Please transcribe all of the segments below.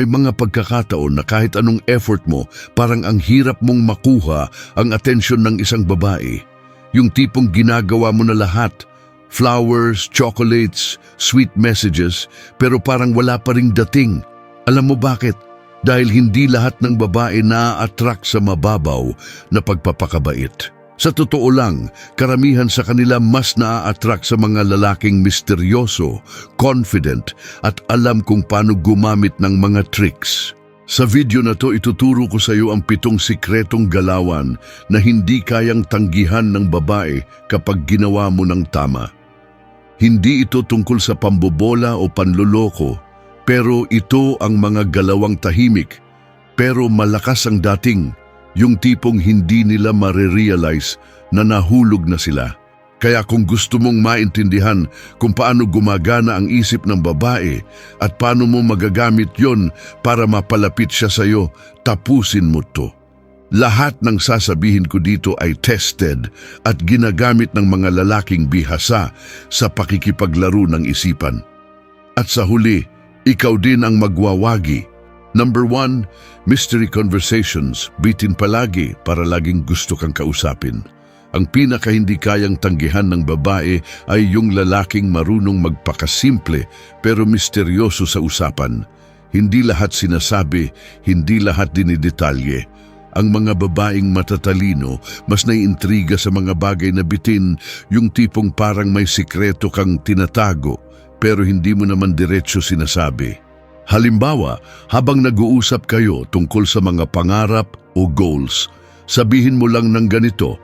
May mga pagkakataon na kahit anong effort mo, parang ang hirap mong makuha ang atensyon ng isang babae. Yung tipong ginagawa mo na lahat, flowers, chocolates, sweet messages, pero parang wala pa ring dating. Alam mo bakit? Dahil hindi lahat ng babae na-attract sa mababaw na pagpapakabait. Sa totoo lang, karamihan sa kanila mas na-attract sa mga lalaking misteryoso, confident at alam kung paano gumamit ng mga tricks. Sa video na to, ituturo ko sa iyo ang pitong sikretong galawan na hindi kayang tanggihan ng babae kapag ginawa mo ng tama. Hindi ito tungkol sa pambobola o panloloko, pero ito ang mga galawang tahimik, pero malakas ang dating, yung tipong hindi nila marirealize na nahulog na sila. Kaya kung gusto mong maintindihan kung paano gumagana ang isip ng babae at paano mo magagamit yon para mapalapit siya sa iyo, tapusin mo to. Lahat ng sasabihin ko dito ay tested at ginagamit ng mga lalaking bihasa sa pakikipaglaro ng isipan. At sa huli, ikaw din ang magwawagi. Number one, mystery conversations. Bitin palagi para laging gusto kang kausapin. Ang pinaka hindi kayang tanggihan ng babae ay yung lalaking marunong magpakasimple pero misteryoso sa usapan. Hindi lahat sinasabi, hindi lahat dinidetalye. Ang mga babaeng matatalino, mas naiintriga sa mga bagay na bitin, yung tipong parang may sikreto kang tinatago, pero hindi mo naman diretsyo sinasabi. Halimbawa, habang nag-uusap kayo tungkol sa mga pangarap o goals, sabihin mo lang ng ganito,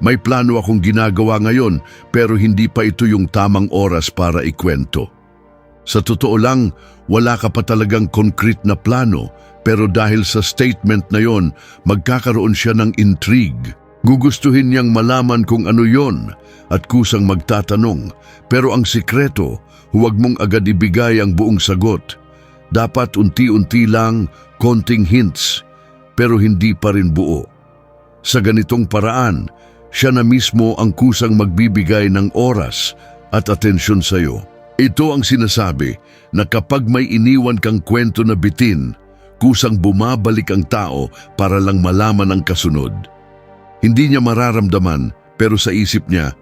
may plano akong ginagawa ngayon pero hindi pa ito yung tamang oras para ikwento. Sa totoo lang, wala ka pa talagang concrete na plano pero dahil sa statement na yon, magkakaroon siya ng intrigue. Gugustuhin niyang malaman kung ano yon at kusang magtatanong. Pero ang sikreto, huwag mong agad ibigay ang buong sagot. Dapat unti-unti lang, konting hints, pero hindi pa rin buo. Sa ganitong paraan, siya na mismo ang kusang magbibigay ng oras at atensyon sa iyo. Ito ang sinasabi na kapag may iniwan kang kwento na bitin, kusang bumabalik ang tao para lang malaman ang kasunod. Hindi niya mararamdaman pero sa isip niya,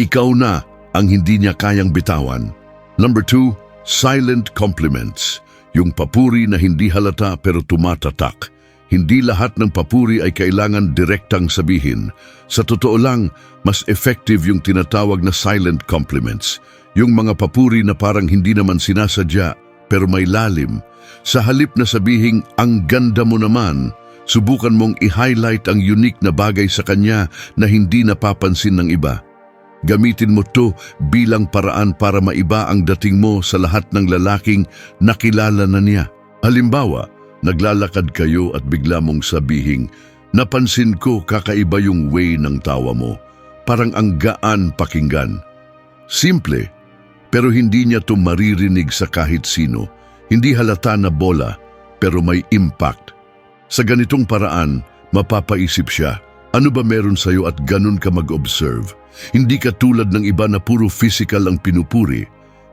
ikaw na ang hindi niya kayang bitawan. Number two, silent compliments. Yung papuri na hindi halata pero tumatatak. Hindi lahat ng papuri ay kailangan direktang sabihin. Sa totoo lang, mas effective yung tinatawag na silent compliments. Yung mga papuri na parang hindi naman sinasadya pero may lalim. Sa halip na sabihing, ang ganda mo naman, subukan mong i-highlight ang unique na bagay sa kanya na hindi napapansin ng iba. Gamitin mo to bilang paraan para maiba ang dating mo sa lahat ng lalaking nakilala na niya. Halimbawa, naglalakad kayo at bigla mong sabihing, napansin ko kakaiba yung way ng tawa mo. Parang ang gaan pakinggan. Simple, pero hindi niya to maririnig sa kahit sino. Hindi halata na bola, pero may impact. Sa ganitong paraan, mapapaisip siya, ano ba meron sa'yo at ganun ka mag-observe? Hindi ka tulad ng iba na puro physical ang pinupuri.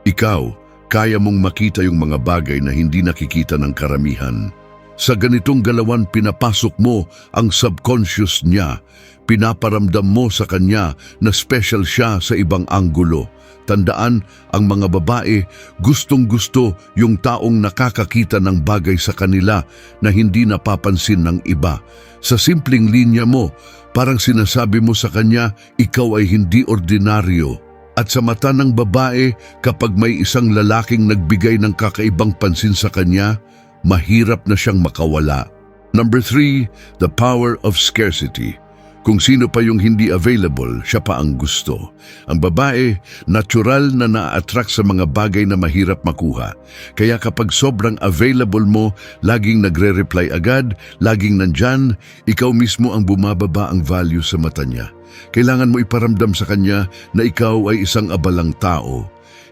Ikaw, kaya mong makita yung mga bagay na hindi nakikita ng karamihan. Sa ganitong galawan pinapasok mo ang subconscious niya. Pinaparamdam mo sa kanya na special siya sa ibang anggulo. Tandaan, ang mga babae gustong-gusto yung taong nakakakita ng bagay sa kanila na hindi napapansin ng iba. Sa simpleng linya mo, parang sinasabi mo sa kanya, ikaw ay hindi ordinaryo. At sa mata ng babae, kapag may isang lalaking nagbigay ng kakaibang pansin sa kanya, mahirap na siyang makawala. Number three, the power of scarcity. Kung sino pa yung hindi available, siya pa ang gusto. Ang babae, natural na na-attract sa mga bagay na mahirap makuha. Kaya kapag sobrang available mo, laging nagre-reply agad, laging nandyan, ikaw mismo ang bumababa ang value sa mata niya. Kailangan mo iparamdam sa kanya na ikaw ay isang abalang tao.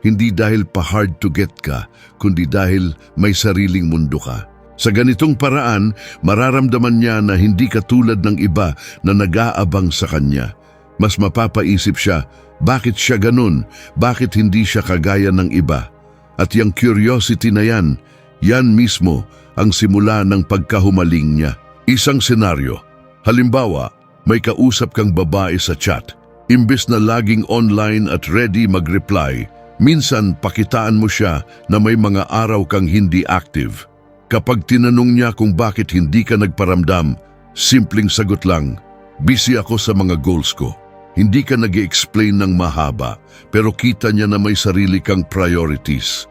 Hindi dahil pa hard to get ka, kundi dahil may sariling mundo ka. Sa ganitong paraan, mararamdaman niya na hindi katulad ng iba na nag-aabang sa kanya. Mas mapapaisip siya, bakit siya ganun? Bakit hindi siya kagaya ng iba? At yung curiosity na yan, Yan mismo ang simula ng pagkahumaling niya. Isang senaryo. Halimbawa, may kausap kang babae sa chat. Imbes na laging online at ready mag-reply, minsan pakitaan mo siya na may mga araw kang hindi active. Kapag tinanong niya kung bakit hindi ka nagparamdam, simpleng sagot lang, busy ako sa mga goals ko. Hindi ka nag explain ng mahaba, pero kita niya na may sarili kang priorities.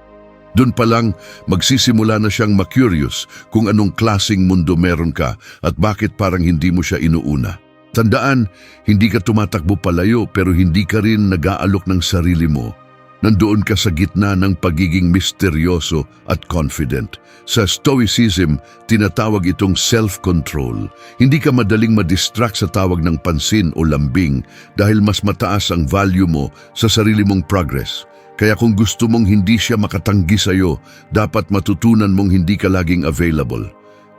Doon pa lang, magsisimula na siyang ma-curious kung anong klasing mundo meron ka at bakit parang hindi mo siya inuuna. Tandaan, hindi ka tumatakbo palayo pero hindi ka rin nag-aalok ng sarili mo. Nandoon ka sa gitna ng pagiging misteryoso at confident. Sa Stoicism, tinatawag itong self-control. Hindi ka madaling madistract sa tawag ng pansin o lambing dahil mas mataas ang value mo sa sarili mong progress. Kaya kung gusto mong hindi siya makatanggi sa'yo, dapat matutunan mong hindi ka laging available.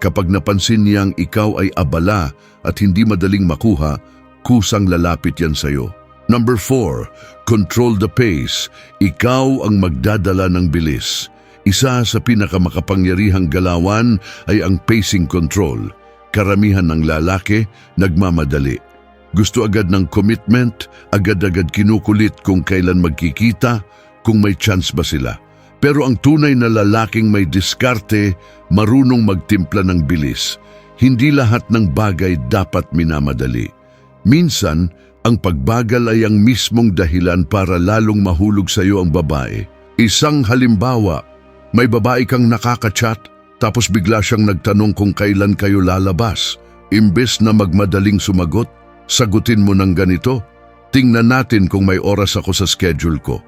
Kapag napansin niyang ikaw ay abala at hindi madaling makuha, kusang lalapit yan sa'yo. Number 4, control the pace. Ikaw ang magdadala ng bilis. Isa sa pinakamakapangyarihang galawan ay ang pacing control. Karamihan ng lalaki nagmamadali. Gusto agad ng commitment, agad-agad kinukulit kung kailan magkikita, kung may chance ba sila. Pero ang tunay na lalaking may diskarte, marunong magtimpla ng bilis. Hindi lahat ng bagay dapat minamadali. Minsan, ang pagbagal ay ang mismong dahilan para lalong mahulog sa iyo ang babae. Isang halimbawa, may babae kang nakakachat, tapos bigla siyang nagtanong kung kailan kayo lalabas. Imbes na magmadaling sumagot, sagutin mo ng ganito, tingnan natin kung may oras ako sa schedule ko.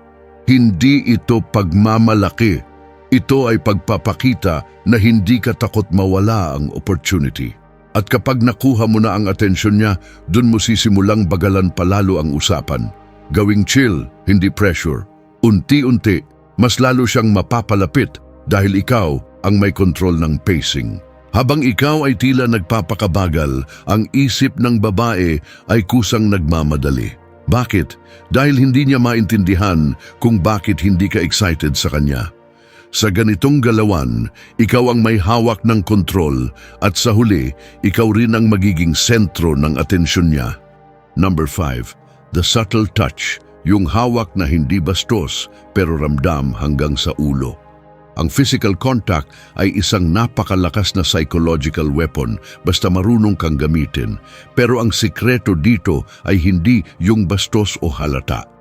Hindi ito pagmamalaki. Ito ay pagpapakita na hindi ka takot mawala ang opportunity. At kapag nakuha mo na ang atensyon niya, dun mo sisimulang bagalan palalo ang usapan. Gawing chill, hindi pressure. Unti-unti, mas lalo siyang mapapalapit dahil ikaw ang may control ng pacing. Habang ikaw ay tila nagpapakabagal, ang isip ng babae ay kusang nagmamadali. Bakit? Dahil hindi niya maintindihan kung bakit hindi ka excited sa kanya. Sa ganitong galawan, ikaw ang may hawak ng kontrol at sa huli, ikaw rin ang magiging sentro ng atensyon niya. Number 5. The subtle touch, yung hawak na hindi bastos pero ramdam hanggang sa ulo. Ang physical contact ay isang napakalakas na psychological weapon basta marunong kang gamitin. Pero ang sikreto dito ay hindi yung bastos o halata.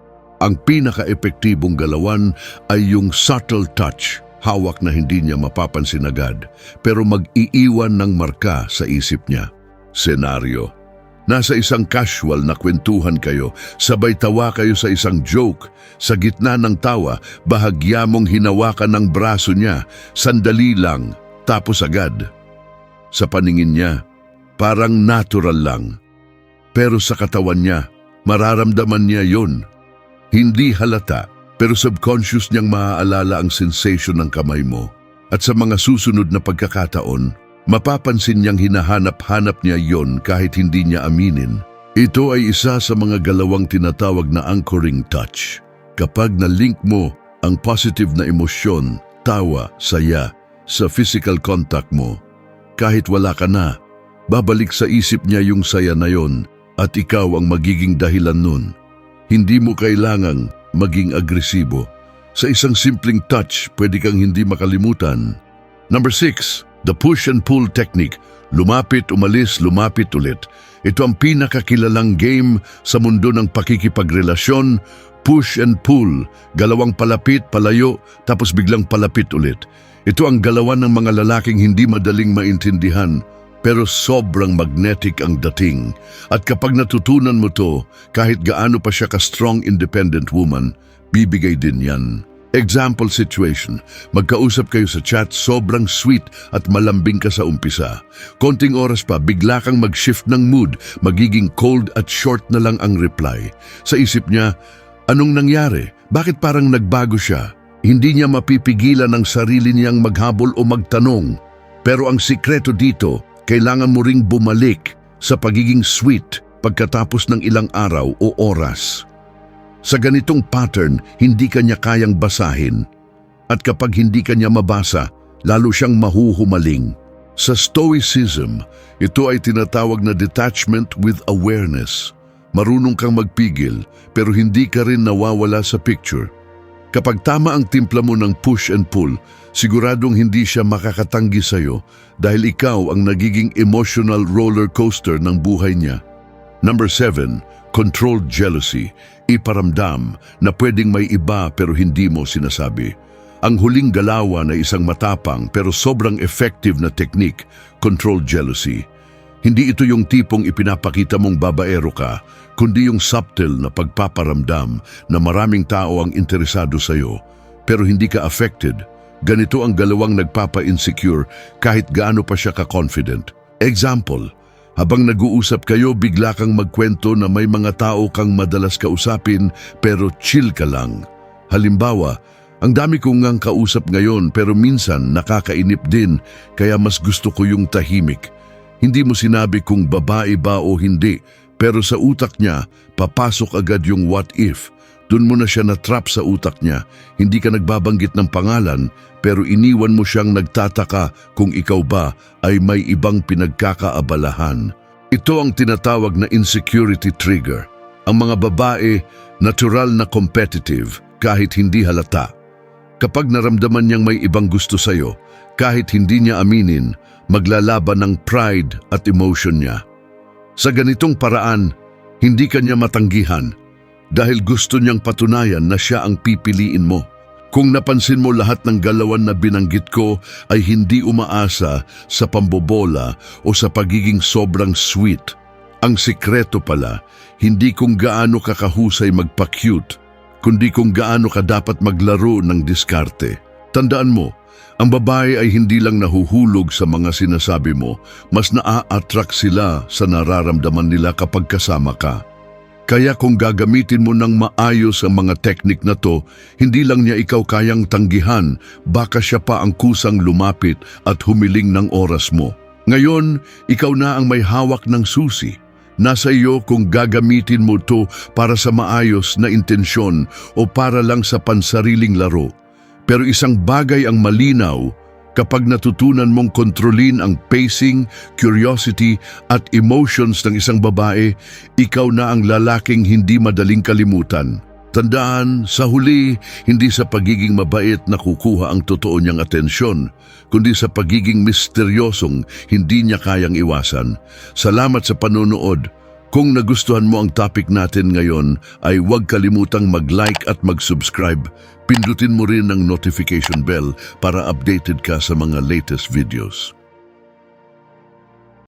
Ang pinaka-epektibong galawan ay yung subtle touch, hawak na hindi niya mapapansin agad, pero mag-iiwan ng marka sa isip niya. Senaryo Nasa isang casual na kwentuhan kayo, sabay tawa kayo sa isang joke. Sa gitna ng tawa, bahagya mong hinawakan ng braso niya, sandali lang, tapos agad. Sa paningin niya, parang natural lang. Pero sa katawan niya, mararamdaman niya yon. Hindi halata, pero subconscious niyang maaalala ang sensation ng kamay mo. At sa mga susunod na pagkakataon, Mapapansin niyang hinahanap-hanap niya yon kahit hindi niya aminin. Ito ay isa sa mga galawang tinatawag na anchoring touch. Kapag na-link mo ang positive na emosyon, tawa, saya, sa physical contact mo, kahit wala ka na, babalik sa isip niya yung saya na yon at ikaw ang magiging dahilan nun. Hindi mo kailangang maging agresibo. Sa isang simpleng touch, pwede kang hindi makalimutan. Number 6 The push and pull technique. Lumapit, umalis, lumapit ulit. Ito ang pinakakilalang game sa mundo ng pakikipagrelasyon, push and pull, galawang palapit, palayo, tapos biglang palapit ulit. Ito ang galawan ng mga lalaking hindi madaling maintindihan, pero sobrang magnetic ang dating. At kapag natutunan mo to, kahit gaano pa siya ka-strong independent woman, bibigay din yan. Example situation, magkausap kayo sa chat, sobrang sweet at malambing ka sa umpisa. Konting oras pa, bigla kang mag-shift ng mood, magiging cold at short na lang ang reply. Sa isip niya, anong nangyari? Bakit parang nagbago siya? Hindi niya mapipigilan ang sarili niyang maghabol o magtanong. Pero ang sikreto dito, kailangan mo ring bumalik sa pagiging sweet pagkatapos ng ilang araw o oras. Sa ganitong pattern, hindi kanya kayang basahin. At kapag hindi kanya mabasa, lalo siyang mahuhumaling. Sa Stoicism, ito ay tinatawag na detachment with awareness. Marunong kang magpigil pero hindi ka rin nawawala sa picture. Kapag tama ang timpla mo ng push and pull, siguradong hindi siya makakatanggi sa'yo dahil ikaw ang nagiging emotional roller coaster ng buhay niya. Number 7, controlled jealousy. Iparamdam na pwedeng may iba pero hindi mo sinasabi. Ang huling galawan ay isang matapang pero sobrang effective na technique, controlled jealousy. Hindi ito yung tipong ipinapakita mong babaero ka, kundi yung subtle na pagpaparamdam na maraming tao ang interesado sa'yo, pero hindi ka affected. Ganito ang galawang nagpapa-insecure kahit gaano pa siya ka-confident. Example, habang nag-uusap kayo, bigla kang magkwento na may mga tao kang madalas kausapin pero chill ka lang. Halimbawa, ang dami kong ngang kausap ngayon pero minsan nakakainip din kaya mas gusto ko yung tahimik. Hindi mo sinabi kung babae ba o hindi pero sa utak niya papasok agad yung what if. Doon mo na siya na-trap sa utak niya. Hindi ka nagbabanggit ng pangalan pero iniwan mo siyang nagtataka kung ikaw ba ay may ibang pinagkakaabalahan. Ito ang tinatawag na insecurity trigger. Ang mga babae, natural na competitive kahit hindi halata. Kapag naramdaman niyang may ibang gusto sa'yo, kahit hindi niya aminin, maglalaban ng pride at emotion niya. Sa ganitong paraan, hindi ka niya matanggihan dahil gusto niyang patunayan na siya ang pipiliin mo. Kung napansin mo lahat ng galawan na binanggit ko ay hindi umaasa sa pambobola o sa pagiging sobrang sweet. Ang sikreto pala, hindi kung gaano ka kahusay magpa-cute, kundi kung gaano ka dapat maglaro ng diskarte. Tandaan mo, ang babae ay hindi lang nahuhulog sa mga sinasabi mo, mas naa-attract sila sa nararamdaman nila kapag kasama ka. Kaya kung gagamitin mo ng maayos ang mga teknik na to, hindi lang niya ikaw kayang tanggihan, baka siya pa ang kusang lumapit at humiling ng oras mo. Ngayon, ikaw na ang may hawak ng susi. Nasa iyo kung gagamitin mo to para sa maayos na intensyon o para lang sa pansariling laro. Pero isang bagay ang malinaw kapag natutunan mong kontrolin ang pacing, curiosity at emotions ng isang babae, ikaw na ang lalaking hindi madaling kalimutan. Tandaan, sa huli, hindi sa pagiging mabait na kukuha ang totoo niyang atensyon, kundi sa pagiging misteryosong hindi niya kayang iwasan. Salamat sa panonood. Kung nagustuhan mo ang topic natin ngayon, ay huwag kalimutang mag-like at mag-subscribe. Pindutin mo rin ang notification bell para updated ka sa mga latest videos.